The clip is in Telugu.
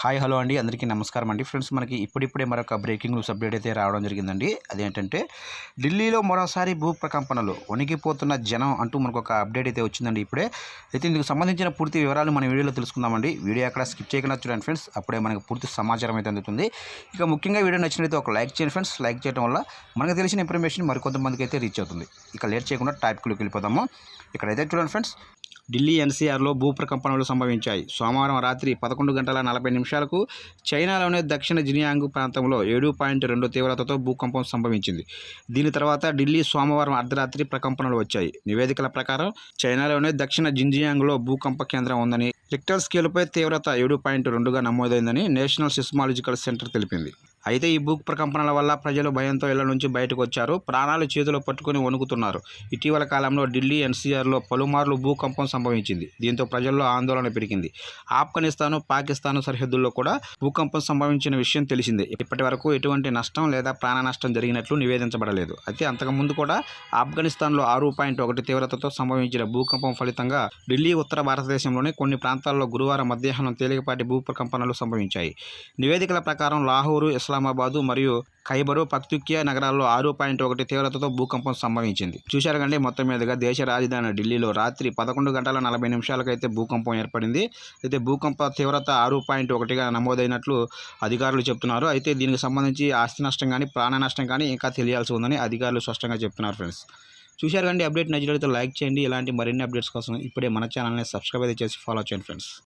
హాయ్ హలో అండి. అందరికీ నమస్కారం అండి. ఫ్రెండ్స్ మనకి ఇప్పుడిప్పుడే మరొక బ్రేకింగ్ న్యూస్ అప్డేట్ అయితే రావడం జరిగిందండి. అదేంటంటే ఢిల్లీలో మరోసారి భూ ప్రకంపనలు వణికిపోతున్న జనం అంటూ మనకు ఒక అప్డేట్ అయితే వచ్చిందండి ఇప్పుడే. అయితే ఇందుకు సంబంధించిన పూర్తి వివరాలు మన వీడియోలో తెలుసుకుందామండి. వీడియో అక్కడ స్కిప్ చేయకుండా చూడండి ఫ్రెండ్స్. అప్పుడే మనకు పూర్తి సమాచారం అయితే అందుతుంది. ఇక ముఖ్యంగా వీడియో నచ్చినట్లయితే ఒక లైక్ చేయండి ఫ్రెండ్స్. లైక్ చేయడం వల్ల మనకు తెలిసిన ఇన్ఫర్మేషన్ మరికొంతమందికి అయితే రీచ్ అవుతుంది. ఇక లేట్ చేయకుండా టాపిక్లోకి వెళ్ళిపోదాము. ఇక్కడైతే చూడండి ఫ్రెండ్స్ ఢిల్లీ ఎన్సీఆర్లో భూప్రకంపనలు సంభవించాయి. సోమవారం రాత్రి పదకొండు గంటల నలభై నిమిషాలకు చైనాలోని దక్షిణ జినియాంగ్ ప్రాంతంలో ఏడు పాయింట్ రెండు తీవ్రతతో భూకంపం సంభవించింది. దీని తర్వాత ఢిల్లీ సోమవారం అర్ధరాత్రి ప్రకంపనలు వచ్చాయి. నివేదికల ప్రకారం చైనాలోనే దక్షిణ జింజియాంగ్లో భూకంప కేంద్రం ఉందని రిక్టర్ స్కేలుపై తీవ్రత ఏడు పాయింట్ రెండుగా నమోదైందని నేషనల్ సిస్మాలజికల్ సెంటర్ తెలిపింది. అయితే ఈ భూ ప్రకంపనల వల్ల ప్రజలు భయంతో ఇళ్ళ నుంచి బయటకు వచ్చారు. ప్రాణాలు చేతిలో పట్టుకుని వణుకుతున్నారు. ఇటీవల కాలంలో ఢిల్లీ ఎన్సీఆర్లో పలుమార్లు భూకంపం సంభవించింది. దీంతో ప్రజల్లో ఆందోళన పెరిగింది. ఆఫ్ఘనిస్తాను పాకిస్తాన్ సరిహద్దుల్లో కూడా భూకంపం సంభవించిన విషయం తెలిసిందే. ఇప్పటి వరకు ఎటువంటి నష్టం లేదా ప్రాణ నష్టం జరిగినట్లు నివేదించబడలేదు. అయితే అంతకుముందు కూడా ఆఫ్ఘనిస్తాన్లో ఆరు పాయింట్ ఒకటి తీవ్రతతో సంభవించిన భూకంపం ఫలితంగా ఢిల్లీ ఉత్తర భారతదేశంలోని కొన్ని ప్రాంతాల్లో గురువారం మధ్యాహ్నం తేలికపాటి భూప్రకంపనలు సంభవించాయి. నివేదికల ప్రకారం లాహోరు ఇస్లామాబాదు మరియు ఖైబరు పక్తుక్యా నగరాల్లో ఆరు పాయింట్ ఒకటి తీవ్రతతో భూకంపం సంభవించింది. చూశారు కంటే మొత్తం మీదుగా దేశ రాజధాని ఢిల్లీలో రాత్రి పదకొండు గంటల నలభై నిమిషాలకైతే భూకంపం ఏర్పడింది. అయితే భూకంప తీవ్రత ఆరు పాయింట్ ఒకటిగా నమోదైనట్లు అధికారులు చెప్తున్నారు. అయితే దీనికి సంబంధించి ఆస్తి నష్టం కానీ ప్రాణ నష్టం కానీ ఇంకా తెలియాల్సి ఉందని అధికారులు స్పష్టంగా చెప్తున్నారు ఫ్రెండ్స్. చూశారు కండి అప్డేట్ నచ్చినట్లయితే లైక్ చేయండి. ఇలాంటి మరిన్ని అప్డేట్స్ కోసం ఇప్పుడే మన ఛానల్ని సబ్స్క్రైబ్ అయితే చేసి ఫాలో చేయండి ఫ్రెండ్స్.